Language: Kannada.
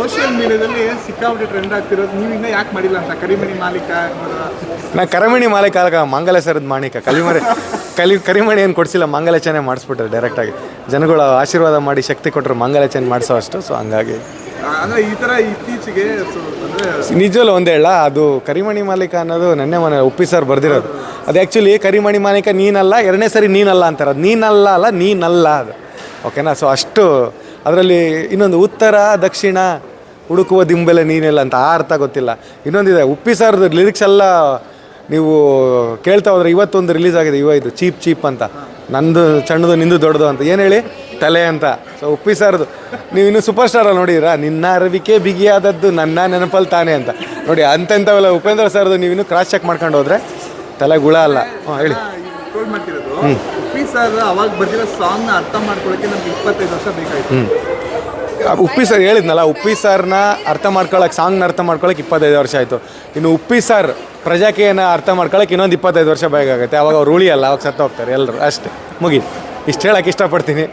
ಸೋಷಿಯಲ್ ಮೀಡಿಯಾದಲ್ಲಿ ಸಿಕ್ಕಾಪಟ್ಟೆ ಟ್ರೆಂಡ್ ಆಗ್ತಿರೋದು. ನೀವು ಇನ್ನೂ ಯಾಕೆ ಮಾಡಿಲ್ಲ ಅಂತ? ಕರಿಮಣಿ ಮಾಲೀಕ. ನಾ ಕರಿಮಣಿ ಮಾಲೀಕ ಆಗ ಮಂಗಲ ಸರದ ಮಾಣಿಕ. ಕಲಿಮರೆ ಕಲಿ ಕರಿಮಣಿ ಏನು ಕೊಡಿಸಿಲ್ಲ ಮಂಗಲಾಚರಣೆ ಮಾಡಿಸ್ಬಿಟ್ರೆ ಡೈರೆಕ್ಟಾಗಿ ಜನಗಳು ಆಶೀರ್ವಾದ ಮಾಡಿ ಶಕ್ತಿ ಕೊಟ್ಟರು ಮಂಗಲಾಚರಣೆ ಮಾಡಿಸೋ ಅಷ್ಟು ಸೊ ಹಂಗಾಗಿ ಅಂದರೆ ಈ ಥರ ಇತ್ತೀಚೆಗೆ ನಿಜವಲ್ಲ ಒಂದೇ ಹೇಳ ಅದು ಕರಿಮಣಿ ಮಾಲೀಕ ಅನ್ನೋದು ನೆನ್ನೆ ಮನೆ ಉಪ್ಪಿ ಸರ್ ಬರ್ದಿರೋದು. ಅದು ಆ್ಯಕ್ಚುಲಿ ಕರಿಮಣಿ ಮಾಲೀಕ ನೀನಲ್ಲ ಎರಡನೇ ಸರಿ ನೀನಲ್ಲ ಅಂತಾರೆ. ಅದು ನೀನಲ್ಲ ಅಲ್ಲ ನೀನಲ್ಲ ಅದು. ಓಕೆನಾ ಸೊ ಅಷ್ಟು ಅದರಲ್ಲಿ ಇನ್ನೊಂದು ಉತ್ತರ ದಕ್ಷಿಣ ಹುಡುಕುವ ದಿಂಬೆಲೆ ನೀನೆಲ್ಲ ಅಂತ ಆ ಅರ್ಥ ಗೊತ್ತಿಲ್ಲ. ಇನ್ನೊಂದಿದೆ ಉಪ್ಪಿ ಸರ್ದು ಲಿರಿಕ್ಸ್ ಎಲ್ಲ ನೀವು ಕೇಳ್ತಾ ಹೋದ್ರೆ ಇವತ್ತೊಂದು ರಿಲೀಸ್ ಆಗಿದೆ ಇವ ಇದು ಚೀಪ್ ಚೀಪ್ ಅಂತ. ನಂದು ಸಣ್ಣದು ನಿಂದು ದೊಡ್ಡದು ಅಂತ. ಏನು ಹೇಳಿ? ತಲೆ ಅಂತ. ಸೊ ಉಪ್ಪಿ ಸರ್ದು. ನೀವು ಇನ್ನೂ ಸೂಪರ್ ಸ್ಟಾರಲ್ಲಿ ನೋಡಿರಾ ನಿನ್ನ ಅರವಿಕೆ ಬಿಗಿಯಾದದ್ದು ನನ್ನ ನೆನಪಲ್ಲಿ ತಾನೇ ಅಂತ. ನೋಡಿ ಅಂತೆಂಥವೆಲ್ಲ ಉಪೇಂದ್ರ ಸರ್ದು ನೀವು ಇನ್ನೂ ಕ್ರಾಸ್ ಚೆಕ್ ಮಾಡ್ಕೊಂಡು ಹೋದ್ರೆ ತಲೆ ಗುಳ ಅಲ್ಲ. ಹಾಂ ಹೇಳಿ. ಹ್ಞೂ ಮಾಡ್ತಿರೋದು ಉಪ್ಪಿ ಸರ್ ಅವಾಗ ಬರ್ತಿರೋ ಸಾಂಗ್ ಅರ್ಥ ಮಾಡ್ಕೊಳ್ಳೋಕೆ ನಮ್ಗೆ ಇಪ್ಪತ್ತೈದು ವರ್ಷ ಬೇಕಾಯ್ತು. ಉಪ್ಪಿ ಸರ್ ಹೇಳಿದ್ನಲ್ಲ, ಉಪ್ಪಿ ಸರ್ನ ಅರ್ಥ ಮಾಡ್ಕೊಳಕ್ಕೆ ಸಾಂಗ್ನ ಅರ್ಥ ಮಾಡ್ಕೊಳಕ್ಕೆ ಇಪ್ಪತ್ತೈದು ವರ್ಷ ಆಯಿತು. ಇನ್ನು ಉಪ್ಪಿ ಸರ್ ಪ್ರಜಾಕೀಯನ ಅರ್ಥ ಮಾಡ್ಕೊಳಕ್ಕೆ ಇನ್ನೊಂದು ಇಪ್ಪತ್ತೈದು ವರ್ಷ ಬೇಕಾಗುತ್ತೆ ಅವಾಗ ಅವ್ರು ಉಳಿಯಲ್ಲ, ಅವಾಗ ಸತ್ತು ಹೋಗ್ತಾರೆ ಎಲ್ಲರೂ ಅಷ್ಟೇ. ಮುಗಿ. ಇಷ್ಟು ಹೇಳಕ್ಕೆ ಇಷ್ಟಪಡ್ತೀನಿ.